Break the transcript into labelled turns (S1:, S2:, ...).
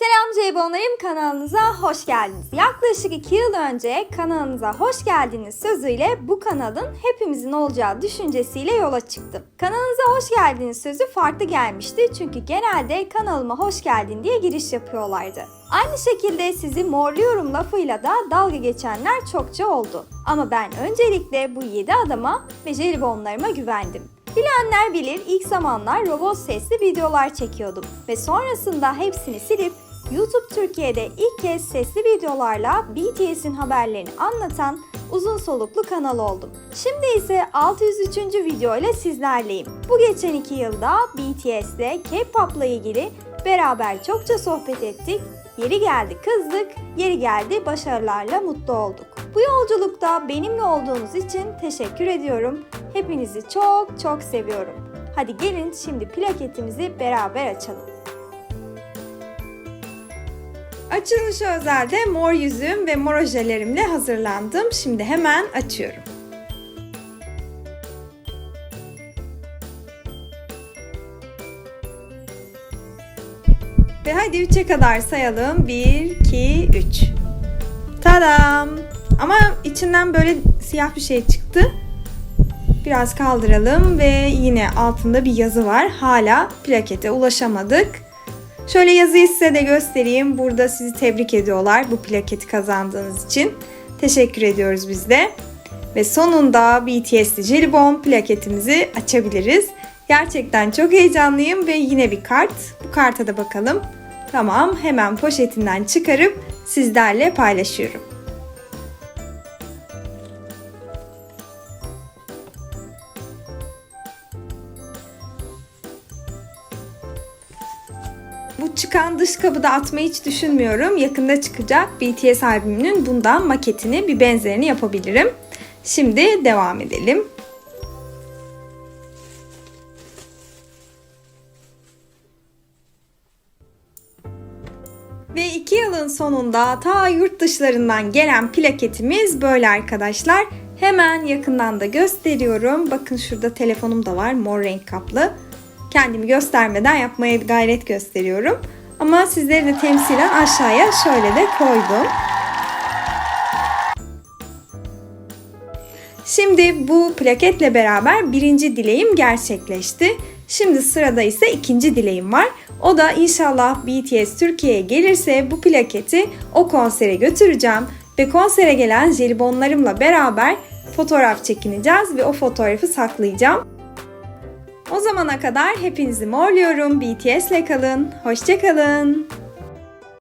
S1: Selam Ceybonlarım kanalınıza hoş geldiniz. Yaklaşık 2 yıl önce kanalınıza hoş geldiniz sözüyle bu kanalın hepimizin olacağı düşüncesiyle yola çıktım. Kanalınıza hoş geldiniz sözü farklı gelmişti çünkü genelde kanalıma hoş geldin diye giriş yapıyorlardı. Aynı şekilde sizi morluyorum lafıyla da dalga geçenler çokça oldu. Ama ben öncelikle bu 7 adama ve jelibonlarıma güvendim. Bilenler bilir ilk zamanlar robot sesli videolar çekiyordum ve sonrasında hepsini silip YouTube Türkiye'de ilk kez sesli videolarla BTS'in haberlerini anlatan uzun soluklu kanal oldum. Şimdi ise 603. video ile sizlerleyim. Bu geçen iki yılda BTS'le K-pop'la ilgili beraber çokça sohbet ettik. Yeri geldi kızdık, yeri geldi başarılarla mutlu olduk. Bu yolculukta benimle olduğunuz için teşekkür ediyorum. Hepinizi çok çok seviyorum. Hadi gelin şimdi plaketimizi beraber açalım. Açılışa özel de mor yüzüğüm ve mor ojelerimle hazırlandım. Şimdi hemen açıyorum. Ve hadi 3'e kadar sayalım. 1, 2, 3. Tadam! Ama içinden böyle siyah bir şey çıktı. Biraz kaldıralım ve yine altında bir yazı var. Hala plakete ulaşamadık. Şöyle yazıyı size de göstereyim. Burada sizi tebrik ediyorlar bu plaketi kazandığınız için. Teşekkür ediyoruz biz de. Ve sonunda BTS'li Jelibon plaketimizi açabiliriz. Gerçekten çok heyecanlıyım ve yine bir kart. Bu karta da bakalım. Tamam hemen poşetinden çıkarıp sizlerle paylaşıyorum. Bu çıkan dış kabı da atmayı hiç düşünmüyorum. Yakında çıkacak BTS albümünün bundan maketini bir benzerini yapabilirim. Şimdi devam edelim. Ve iki yılın sonunda ta yurt dışlarından gelen plaketimiz böyle arkadaşlar. Hemen yakından da gösteriyorum. Bakın şurada telefonum da var mor renk kaplı. Kendimi göstermeden yapmaya gayret gösteriyorum. Ama sizleri de temsilen aşağıya şöyle de koydum. Şimdi bu plaketle beraber birinci dileğim gerçekleşti. Şimdi sırada ise ikinci dileğim var. O da inşallah BTS Türkiye'ye gelirse bu plaketi o konsere götüreceğim ve konsere gelen jelibonlarımla beraber fotoğraf çekineceğiz ve o fotoğrafı saklayacağım. O zamana kadar hepinizi morluyorum. BTS'le kalın. Hoşçakalın.